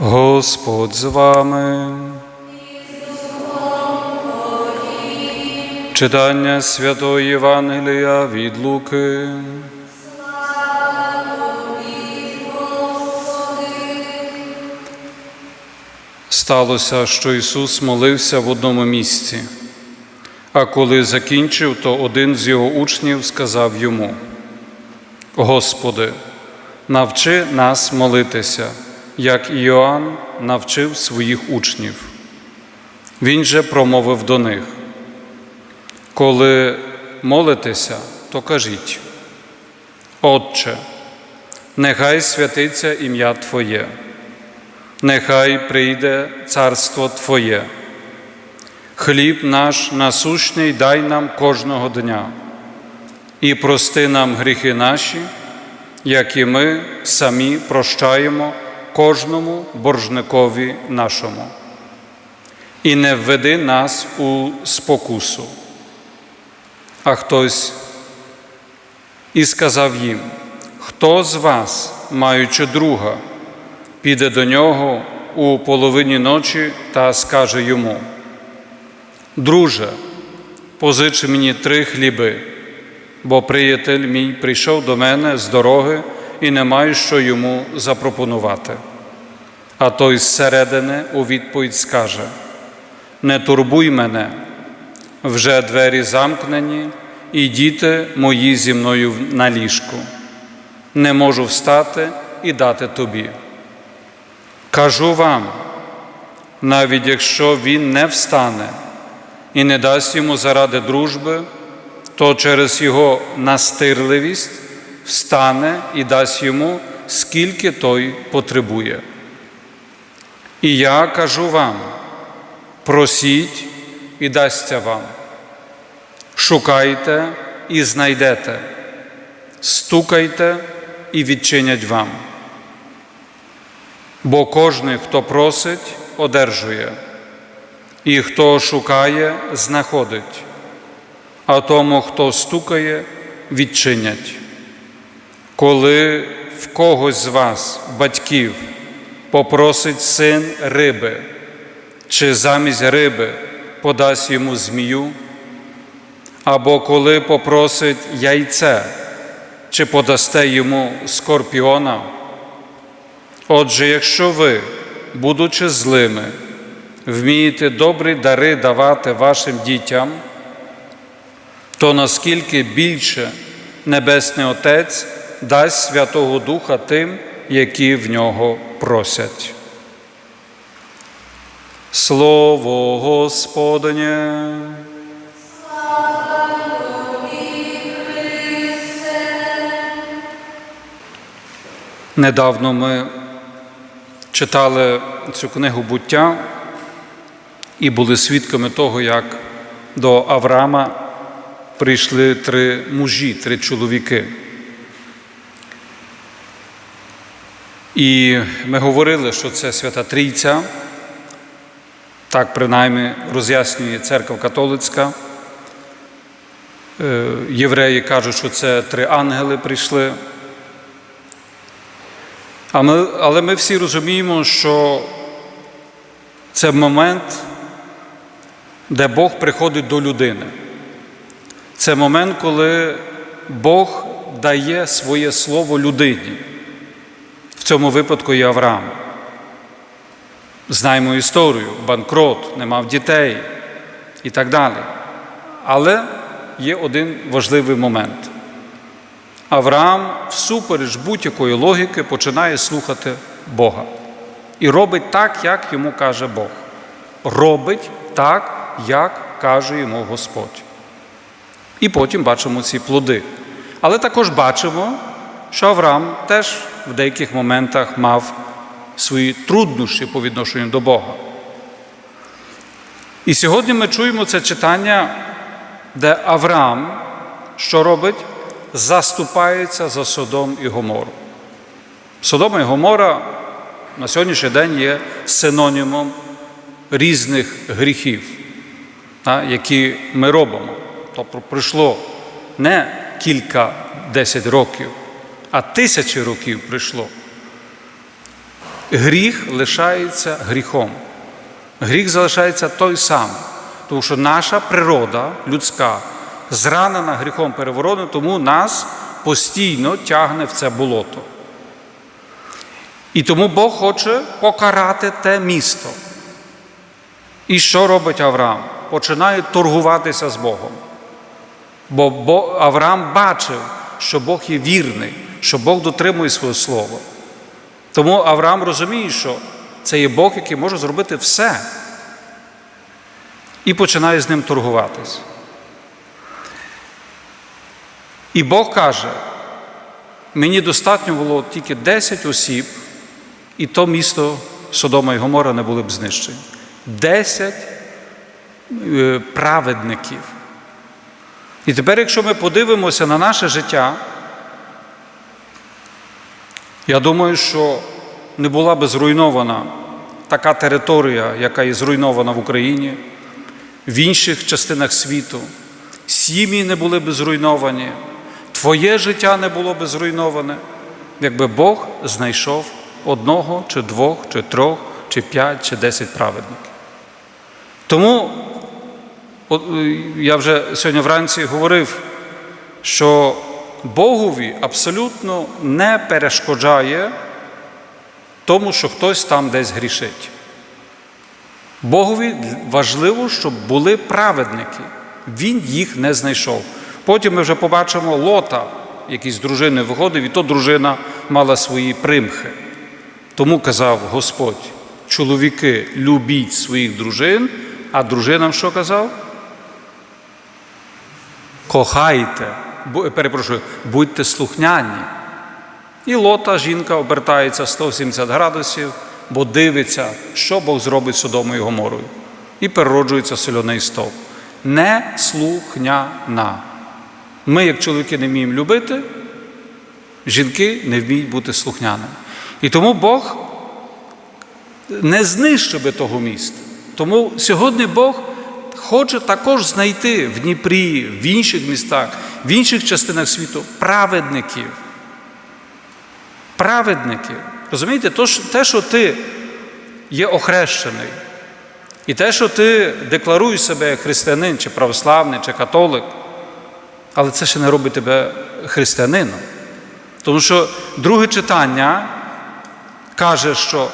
Господь з вами. Читання Святої Євангелія від Луки. Сталося, що Ісус молився в одному місці, а коли закінчив, то один з його учнів сказав йому: Господи, навчи нас молитися, як Іоанн навчив своїх учнів. Він же промовив до них: Коли молитеся, то кажіть, Отче, нехай святиться ім'я Твоє, нехай прийде царство Твоє. Хліб наш насущний дай нам кожного дня, і прости нам гріхи наші, як і ми самі прощаємо кожному боржникові нашому. І не введи нас у спокусу. А хтось і сказав їм, хто з вас, маючи друга, піде до нього у половині ночі та скаже йому: Друже, позичи мені три хліби, бо приятель мій прийшов до мене з дороги і не маю що йому запропонувати. А той зсередини у відповідь скаже: Не турбуй мене, вже двері замкнені, і діти мої зі мною на ліжку. Не можу встати і дати тобі. Кажу вам, навіть якщо він не встане і не дасть йому заради дружби, то через його настирливість встане і дасть йому, скільки той потребує. І я кажу вам: просіть і дасться вам, шукайте і знайдете, стукайте і відчинять вам. Бо кожний, хто просить, одержує, і хто шукає, знаходить, а тому, хто стукає, відчинять. Коли в когось з вас, батьків, попросить син риби, чи замість риби подасть йому змію, або коли попросить яйце, чи подасте йому скорпіона. Отже, якщо ви, будучи злими, вмієте добрі дари давати вашим дітям, то наскільки більше Небесний Отець дасть Святого Духа тим, які в нього просять. Слово Господнє. Недавно ми читали цю книгу буття і були свідками того, як до Авраама прийшли три мужі, три чоловіки. І ми говорили, що це Свята Трійця, так принаймні роз'яснює церква католицька. Е, Євреї кажуть, що це три ангели прийшли. Але ми всі розуміємо, що це момент, де Бог приходить до людини. Це момент, коли Бог дає своє слово людині. Цьому випадку і Авраам. Знаємо історію, банкрот, не мав дітей і так далі. Але є один важливий момент. Авраам, всупереч будь-якої логіки, починає слухати Бога і робить так, як йому каже Бог. Робить так, як каже йому Господь. І потім бачимо ці плоди. Але також бачимо, що Авраам теж в деяких моментах мав свої труднощі по відношенню до Бога. І сьогодні ми чуємо це читання, де Авраам, що робить, заступається за Содом і Гомору. Содом і Гомора на сьогоднішній день є синонімом різних гріхів, які ми робимо. Тобто пройшло не кілька десять років, а тисячі років прийшло. гріх лишається гріхом. Гріх залишається той самий, тому що наша природа людська зранена гріхом переворотом, тому нас постійно тягне в це болото. І тому Бог хоче покарати те місто. І що робить Авраам? Починає торгуватися з Богом. Бо Бо- Авраам бачив, що Бог є вірний, що Бог дотримує своє слово. Тому Авраам розуміє, що це є Бог, який може зробити все. І починає з ним торгуватись. І Бог каже: мені достатньо було тільки 10 осіб, і то місто Содома і Гомора не були б знищені. 10 е, праведників. І тепер, якщо ми подивимося на наше життя, я думаю, що не була би зруйнована така територія, яка є зруйнована в Україні, в інших частинах світу. Сім'ї не були б зруйновані, твоє життя не було б зруйноване, якби Бог знайшов одного, чи двох, чи трьох, чи п'ять, чи десять праведників. Тому я вже сьогодні вранці говорив, що Богові абсолютно не перешкоджає тому, що хтось там десь грішить. Богові важливо, щоб були праведники. Він їх не знайшов. Потім ми вже побачимо лота, який з дружини виходив, і то дружина мала свої примхи. Тому казав Господь: чоловіки, любіть своїх дружин, а дружинам що казав? Кохайте, перепрошую, будьте слухняні. І лота жінка обертається 170 градусів, бо дивиться, що Бог зробить Содомою і Гоморою. І перероджується соляний стовп. Не слухняна. Ми, як чоловіки, не вміємо любити, жінки не вміють бути слухняними. І тому Бог не знищив би того міста. Тому сьогодні Бог хоче також знайти в Дніпрі, в інших містах, в інших частинах світу праведників. Праведників. Розумієте, те, що ти є охрещений, і те, що ти декларуєш себе як християнин, чи православний, чи католик, але це ще не робить тебе християнином. Тому що друге читання каже, що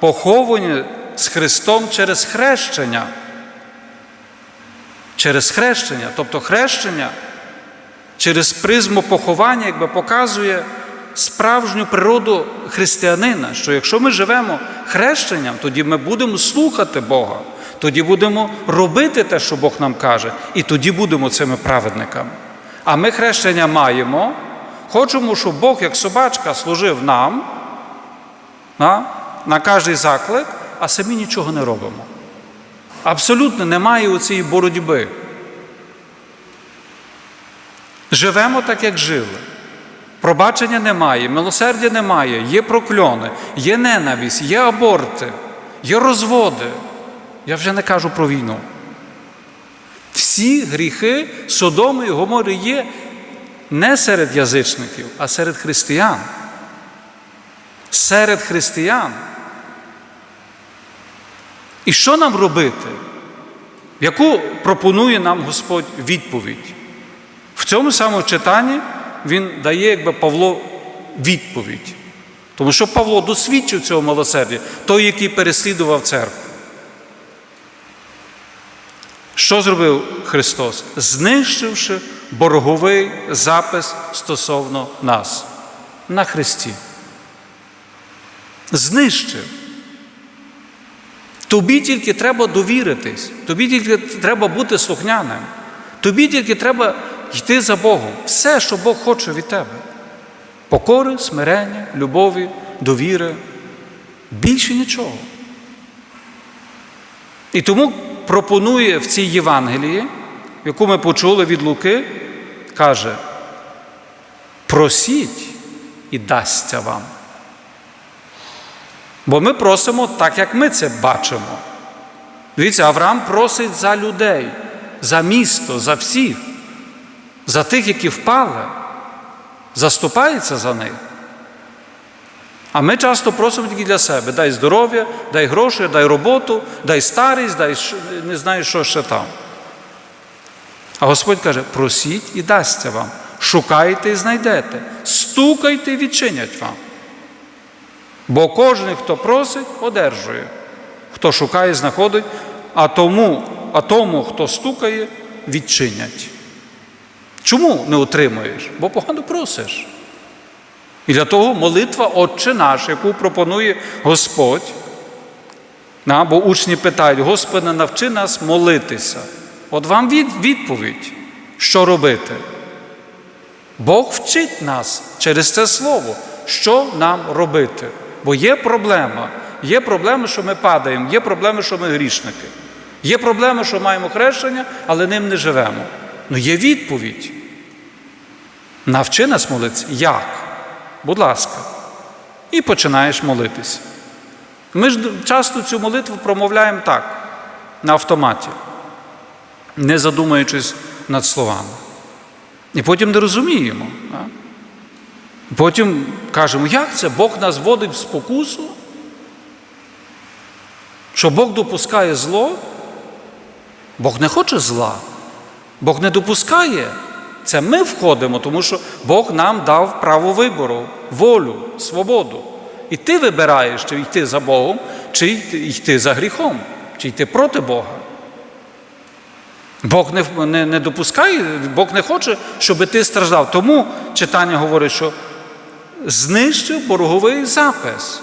поховані з Христом через хрещення. Через хрещення, тобто хрещення через призму поховання якби показує справжню природу християнина, що якщо ми живемо хрещенням, тоді ми будемо слухати Бога, тоді будемо робити те, що Бог нам каже, і тоді будемо цими праведниками. А ми хрещення маємо, хочемо, щоб Бог, як собачка, служив нам на, на кожний заклик, а самі нічого не робимо. Абсолютно немає у цієї боротьби. Живемо так, як жили. Пробачення немає, милосердя немає, є прокльони, є ненависть, є аборти, є розводи. Я вже не кажу про війну. Всі гріхи Содоми і Гомори є не серед язичників, а серед християн. Серед християн. І що нам робити? Яку пропонує нам Господь відповідь? В цьому самому читанні він дає, якби Павло відповідь. Тому що Павло досвідчив цього милосердя, той, який переслідував церкву. Що зробив Христос? Знищивши борговий запис стосовно нас на Христі. Знищив. Тобі тільки треба довіритись, тобі тільки треба бути слухняним, тобі тільки треба йти за Богом. Все, що Бог хоче від тебе. Покори, смирення, любові, довіри. Більше нічого. І тому пропонує в цій Євангелії, яку ми почули від Луки, каже: просіть і дасться вам. Бо ми просимо так, як ми це бачимо. Дивіться, Авраам просить за людей, за місто, за всіх, за тих, які впали, заступається за них. А ми часто просимо тільки для себе: дай здоров'я, дай гроші, дай роботу, дай старість, дай не знаю, що ще там. А Господь каже: просіть і дасться вам, шукайте і знайдете, стукайте і відчинять вам. Бо кожен, хто просить, одержує, хто шукає, знаходить, а тому, а тому, хто стукає, відчинять. Чому не отримуєш? Бо погано просиш. І для того молитва Отче наш, яку пропонує Господь. На, Бо учні питають, Господи, навчи нас молитися. От вам відповідь, що робити. Бог вчить нас через це слово, що нам робити. Бо є проблема. Є проблема, що ми падаємо, є проблема, що ми грішники. Є проблема, що маємо хрещення, але ним не живемо. Ну є відповідь. Навчи нас молитися. Як? Будь ласка. І починаєш молитися. Ми ж часто цю молитву промовляємо так, на автоматі, не задумуючись над словами. І потім не розуміємо. а? Потім кажемо, як це Бог нас вводить в спокусу? Що Бог допускає зло? Бог не хоче зла. Бог не допускає. Це ми входимо, тому що Бог нам дав право вибору, волю, свободу. І ти вибираєш, чи йти за Богом, чи йти за гріхом, чи йти проти Бога. Бог не, не, не допускає, Бог не хоче, щоб ти страждав. Тому читання говорить, що знищив борговий запис.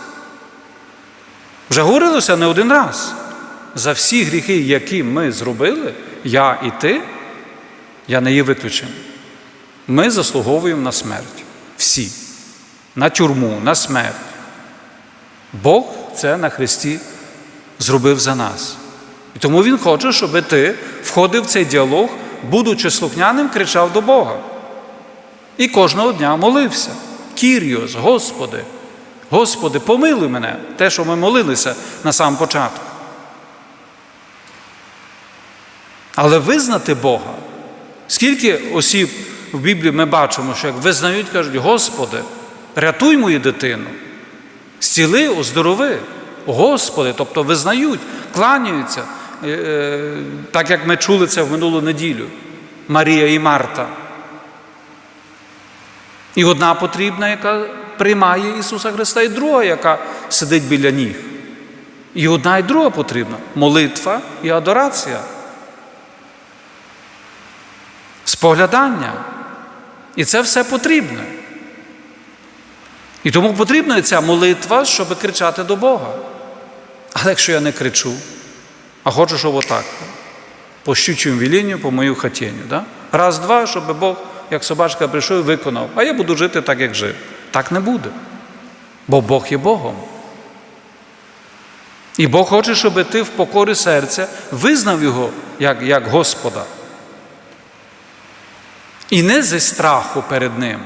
Вже говорилося не один раз. За всі гріхи, які ми зробили, я і ти, я не є виключенням. Ми заслуговуємо на смерть. Всі. На тюрму, на смерть. Бог це на Христі зробив за нас. І тому Він хоче, щоб ти входив в цей діалог, будучи слухняним, кричав до Бога. І кожного дня молився. Кіріос, Господи, Господи, помилуй мене, те, що ми молилися на самому початку. Але визнати Бога, скільки осіб в Біблії ми бачимо, що як визнають, кажуть, Господи, рятуй мою дитину, зціли, оздорови. Господи, тобто визнають, кланяються, е, е, так як ми чули це в минулу неділю, Марія і Марта. І одна потрібна, яка приймає Ісуса Христа, і друга, яка сидить біля ніг. І одна і друга потрібна молитва і адорація. Споглядання. І це все потрібне. І тому потрібна ця молитва, щоб кричати до Бога. Але якщо я не кричу, а хочу, щоб отак, по щучому вілінню, по мою хатінню. Да? Раз, два, щоб Бог, як собачка, прийшов і виконав, а я буду жити так, як жив. Так не буде. Бо Бог є Богом. І Бог хоче, щоб ти в покорі серця визнав Його як, як Господа. І не зі страху перед Ним,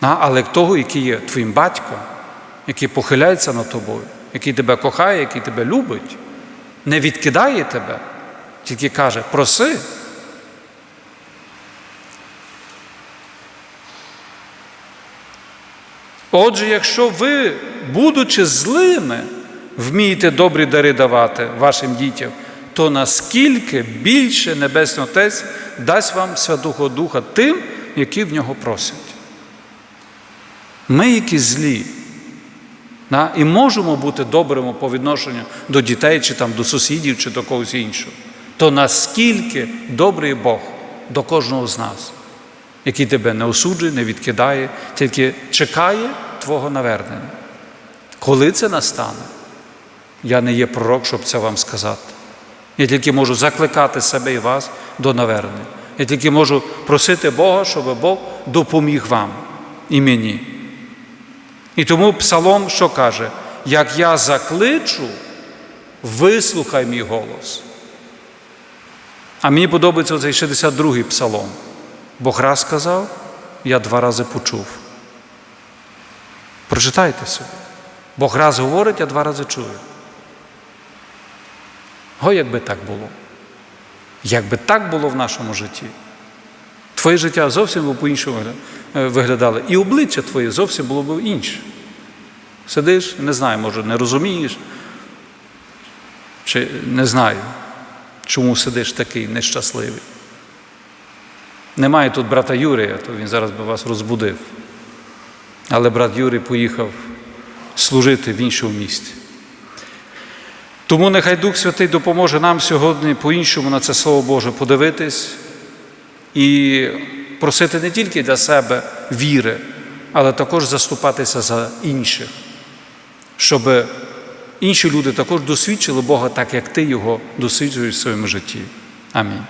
але того, який є твоїм батьком, який похиляється над тобою, який тебе кохає, який тебе любить, не відкидає тебе, тільки каже, проси. Отже, якщо ви, будучи злими, вмієте добрі дари давати вашим дітям, то наскільки більше Небесний Отець дасть вам Святого Духа тим, які в нього просять. Ми, які злі, да, і можемо бути добрими по відношенню до дітей, чи там, до сусідів, чи до когось іншого, то наскільки добрий Бог до кожного з нас, який тебе не осуджує, не відкидає, тільки чекає Твого навернення. Коли це настане, я не є пророк, щоб це вам сказати. Я тільки можу закликати себе і вас до навернення. Я тільки можу просити Бога, щоб Бог допоміг вам і мені. І тому Псалом що каже? Як я закличу, вислухай мій голос. А мені подобається цей 62-й псалом. Бог раз сказав, я два рази почув. Прочитайте собі. Бог раз говорить, я два рази чую. О, якби так було. Якби так було в нашому житті. Твоє життя зовсім би по-іншому виглядало. І обличчя твоє зовсім було б інше. Сидиш, не знаю, може, не розумієш, чи не знаю, чому сидиш такий нещасливий. Немає тут брата Юрія, то він зараз би вас розбудив. Але брат Юрій поїхав служити в іншому місті. Тому нехай Дух Святий допоможе нам сьогодні по-іншому на це Слово Боже подивитись і просити не тільки для себе віри, але також заступатися за інших, щоб інші люди також досвідчили Бога так, як ти його досвідчуєш в своєму житті. Амінь.